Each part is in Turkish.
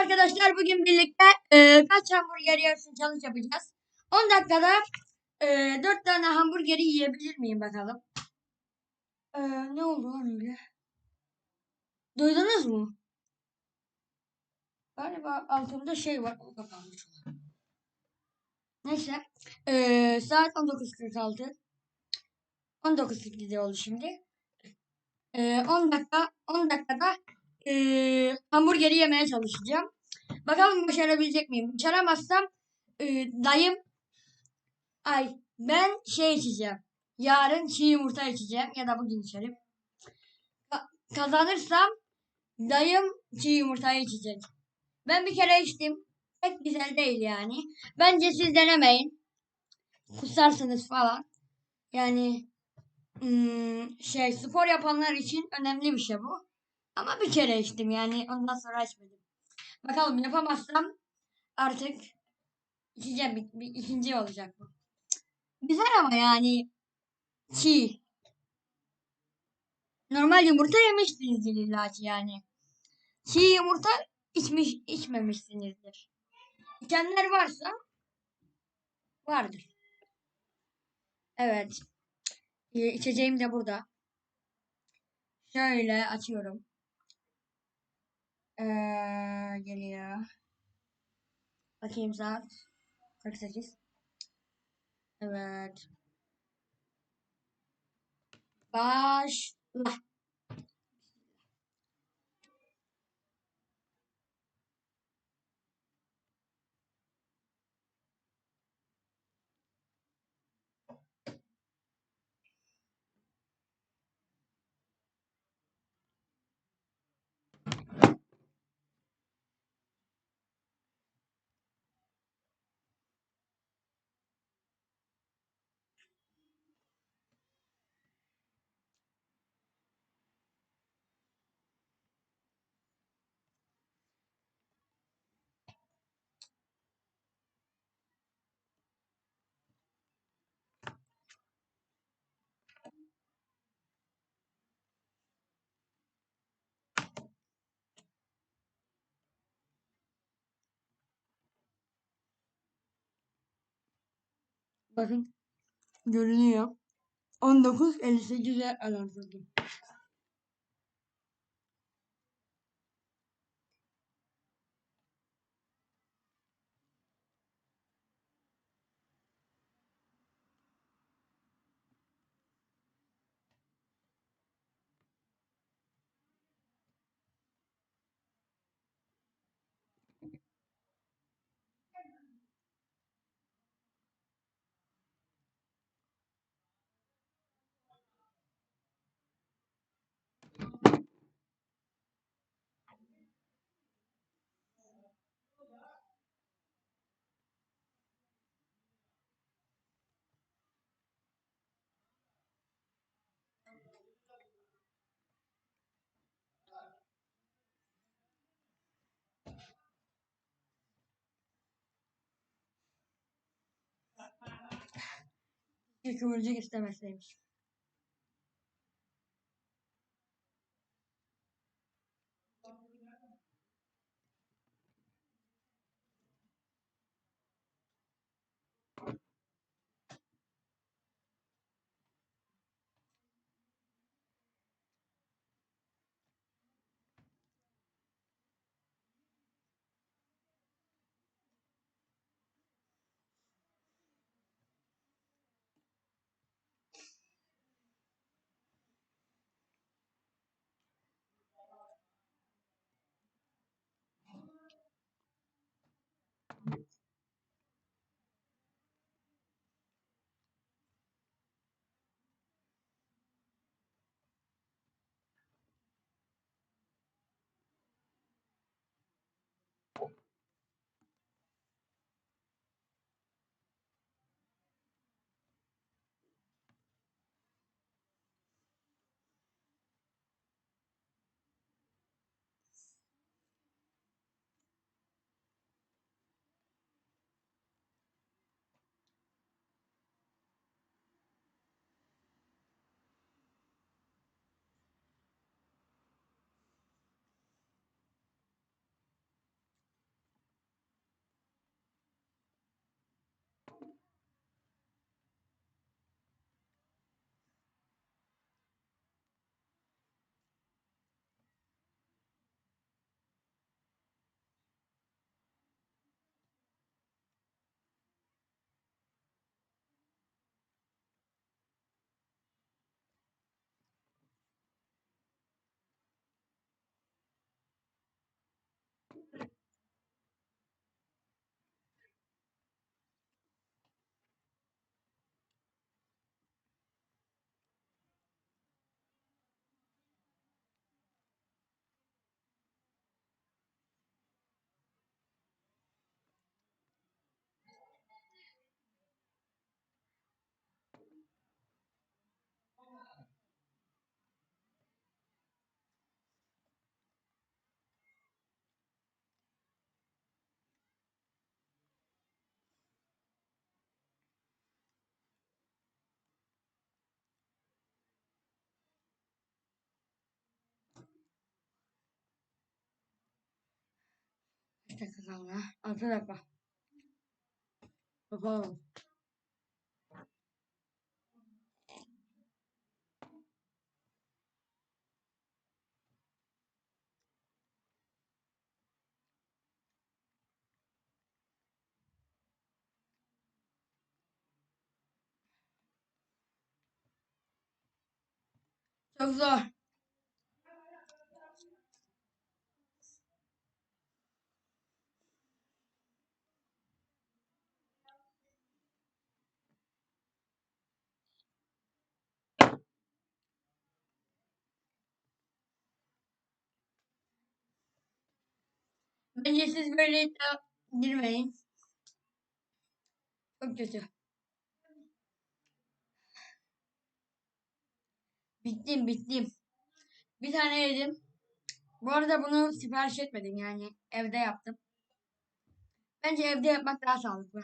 arkadaşlar bugün birlikte e, kaç hamburger yersin challenge yapacağız. 10 dakikada e, 4 tane hamburgeri yiyebilir miyim bakalım. E, ne oldu lan öyle? Duydunuz mu? Galiba altımda şey var. O kapanmış. Neyse. E, saat 19.46. 19.47 oldu şimdi. E, 10 dakika 10 dakikada e, hamburgeri yemeye çalışacağım. Bakalım başarabilecek miyim? Başaramazsam e, dayım ay ben şey içeceğim. Yarın çiğ yumurta içeceğim ya da bugün içerim. Ka- kazanırsam dayım çiğ yumurtayı içecek. Ben bir kere içtim. Pek güzel değil yani. Bence siz denemeyin. Kusarsınız falan. Yani şey spor yapanlar için önemli bir şey bu. Ama bir kere içtim yani ondan sonra içmedim. Bakalım yapamazsam artık içeceğim. Bir, bir ikinci olacak bu. Güzel ama yani çiğ. Normal yumurta yemişsinizdir illa ki yani. Çiğ yumurta içmiş, içmemişsinizdir. İçenler varsa vardır. Evet. Ee, içeceğim de burada. Şöyle açıyorum. Ee, geliyor. Bakayım saat. 48. Evet. Başla. Bakın. Görünüyor. 19.58'e alarmladım. Bir kıvırcık istemeseymiş. Dakika kaldı? 6 dakika. Bakalım. Çok zor. Bence siz böyle iddia girmeyin. Çok kötü. Bittim bittim. Bir tane yedim. Bu arada bunu sipariş etmedim yani evde yaptım. Bence evde yapmak daha sağlıklı.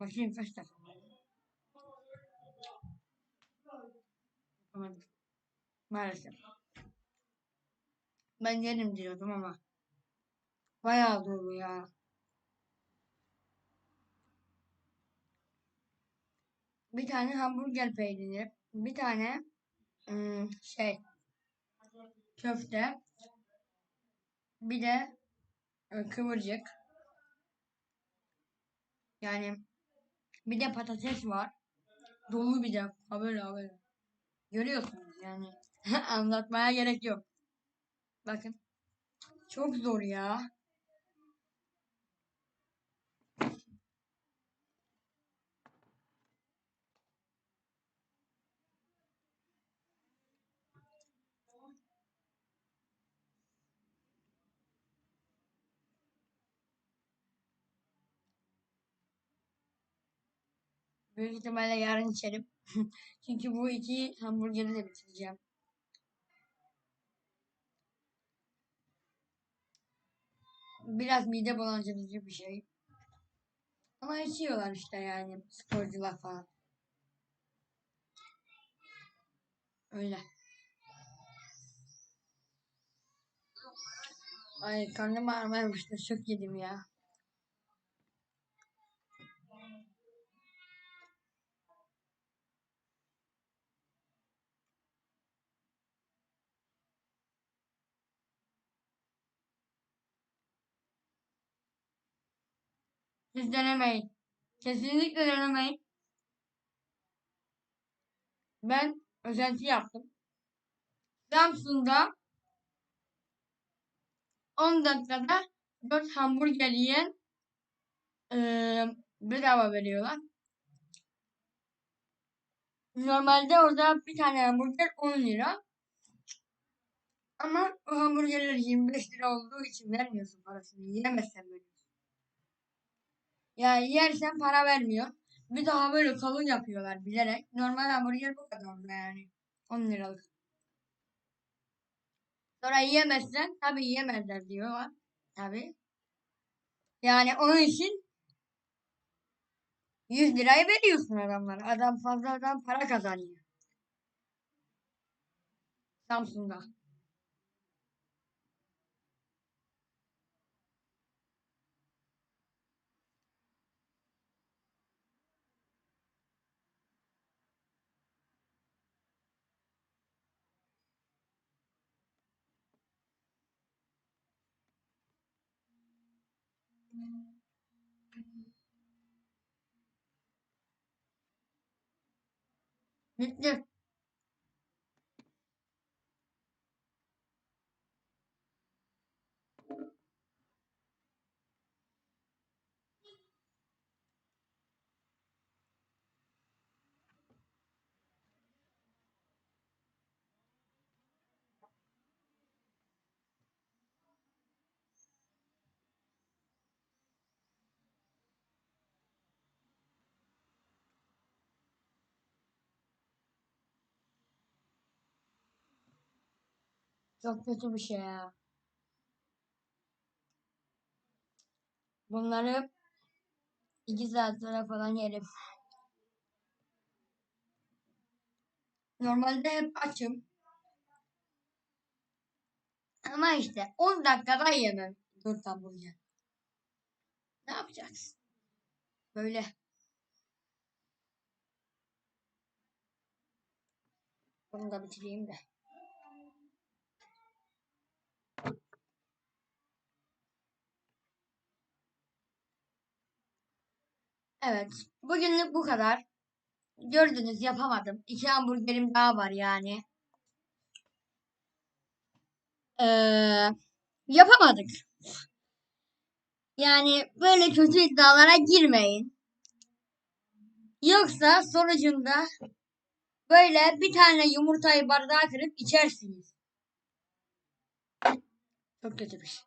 Bakayım kaç dakika. Yapamadım. Maalesef. Ben yerim diyordum ama. Bayağı dolu ya. Bir tane hamburger peyniri. Bir tane ım, şey köfte. Bir de e, kıvırcık. Yani bir de patates var. Dolu bir de. Ha böyle. Görüyorsunuz yani. Anlatmaya gerek yok. Bakın. Çok zor ya. Büyük ihtimalle yarın içerim. Çünkü bu iki hamburgeri de bitireceğim. Biraz mide bulandırıcı bir şey. Ama içiyorlar işte yani sporcular falan. Öyle. Ay karnım ağrımaya başladı. Çok yedim ya. Siz denemeyin. Kesinlikle denemeyin. Ben özenti yaptım. Samsun'da 10 dakikada 4 hamburger yiyen eee bedava veriyorlar. Normalde orada bir tane hamburger 10 lira. Ama o hamburgerler 25 lira olduğu için vermiyorsun parasını. Yiyemezsen veriyorsun. Yani yersen para vermiyor. Bir daha böyle kalın yapıyorlar bilerek. Normal hamburger bu kadar orada yani. 10 liralık. Sonra yiyemezsen tabii yiyemezler diyorlar. Tabii. Yani onun için 100 lirayı veriyorsun adamlara. Adam fazladan para kazanıyor. Samsun'da. Bitti. Çok kötü bir şey ya. Bunları iki saat sonra falan yerim. Normalde hep açım. Ama işte 10 dakikada yemem 4 hamburger. Ne yapacaksın? Böyle. Bunu da bitireyim de. Evet. Bugünlük bu kadar. Gördünüz yapamadım. İki hamburgerim daha var yani. Ee, yapamadık. Yani böyle kötü iddialara girmeyin. Yoksa sonucunda böyle bir tane yumurtayı bardağa kırıp içersiniz. Çok kötü bir şey.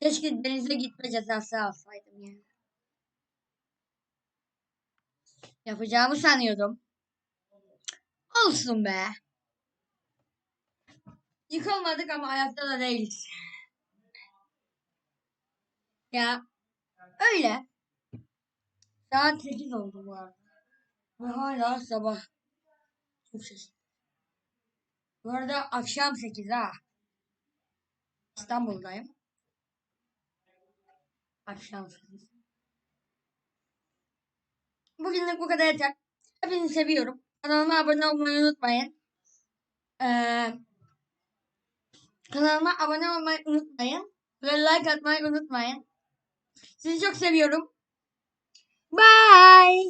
Keşke denize gitme cezası alsaydım ya. Yapacağımı sanıyordum. Olsun be. Yıkılmadık ama ayakta da değiliz. Ya öyle. Saat 8 oldu bu arada. Ve hala sabah. Çok ses. Bu arada akşam 8 ha. İstanbul'dayım. Akşam 8. Bugünlük bu kadar yeter. Hepinizi seviyorum. Kanalıma abone olmayı unutmayın. Ee, kanalıma abone olmayı unutmayın. Ve like atmayı unutmayın. Sizi çok seviyorum. Bye.